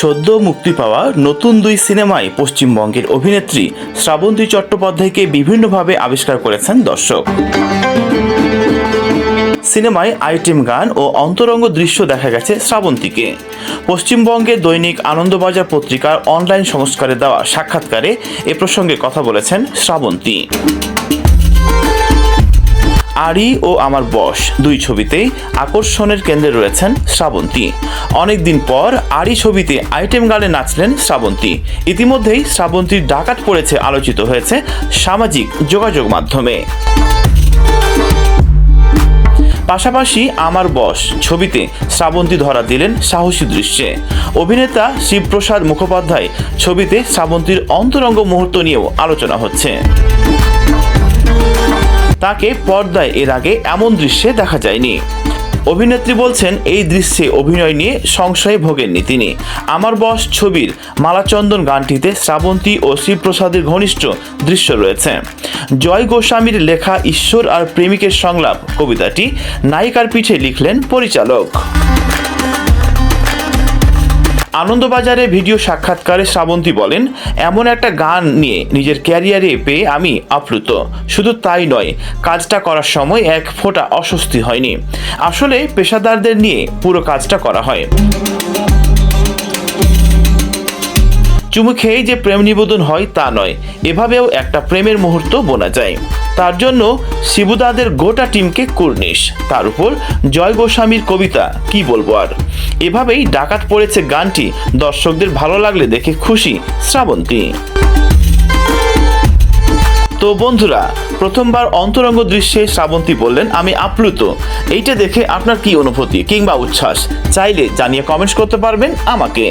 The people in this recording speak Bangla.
সদ্য মুক্তি পাওয়া নতুন দুই সিনেমায় পশ্চিমবঙ্গের অভিনেত্রী শ্রাবন্তী চট্টোপাধ্যায়কে বিভিন্নভাবে আবিষ্কার করেছেন দর্শক। সিনেমায় আইটেম গান ও অন্তরঙ্গ দৃশ্য দেখা গেছে শ্রাবন্তীকে। পশ্চিমবঙ্গে দৈনিক আনন্দবাজার পত্রিকার অনলাইন সংস্কারে দেওয়া সাক্ষাৎকারে এ প্রসঙ্গে কথা বলেছেন শ্রাবন্তী। আরি ও আমার বস দুই ছবিতেই আকর্ষণের কেন্দ্রে রয়েছেন শ্রাবন্তী। অনেকদিন পর আরি ছবিতে আইটেম গানে নাচলেন শ্রাবন্তী। ইতিমধ্যেই শ্রাবন্তীর ডাকাত পড়েছে আলোচিত হয়েছে সামাজিক যোগাযোগ মাধ্যমে। পাশাপাশি আমার বস ছবিতে শ্রাবন্তী ধরা দিলেন সাহসী দৃশ্যে। অভিনেতা শিবপ্রসাদ মুখোপাধ্যায় ছবিতে শ্রাবন্তীর অন্তরঙ্গ মুহূর্ত নিয়েও আলোচনা হচ্ছে। তাকে পর্দায় এর আগে এমন দৃশ্যে দেখা যায়নি। অভিনেত্রী বলছেন, এই দৃশ্যে অভিনয় নিয়ে সংশয়ে ভোগেননি তিনি। আমার বস ছবির মালাচন্দন গানটিতে শ্রাবন্তী ও শিবপ্রসাদের ঘনিষ্ঠ দৃশ্য রয়েছে। জয় গোস্বামীর লেখা ঈশ্বর আর প্রেমিকের সংলাপ কবিতাটি নায়িকার পিঠে লিখলেন পরিচালক। আনন্দবাজারে ভিডিও সাক্ষাৎকারে শ্রাবন্তী বলেন, এমন একটা গান নিয়ে নিজের ক্যারিয়ারে পেয়ে আমি আপ্লুত। শুধু তাই নয়, কাজটা করার সময় এক ফোঁটা অস্বস্তি হয়নি। আসলে পেশাদারদের নিয়ে পুরো কাজটা করা হয়। চুমু খেয়েই যে প্রেম নিবেদন হয় তা নয়, এভাবেও একটা প্রেমের মুহূর্ত বোনা যায়। তার জন্য শিবুদাদের গোটা টিমকে কুর্নিশ। তার উপর জয় গোস্বামীর কবিতা, কি বলব আর? এভাবেই ডাকাত পড়েছে গানটি। দর্শকদের ভালো লাগলে দেখে খুশি শ্রাবন্তী। তো বন্ধুরা, প্রথমবার অন্তরঙ্গ দৃশ্যে শ্রাবন্তী বললেন, আমি আপ্লুত। এইটা দেখে আপনার কি অনুভূতি কিংবা উচ্ছ্বাস? চাইলে জানিয়ে কমেন্টস করতে পারবেন আমাকে।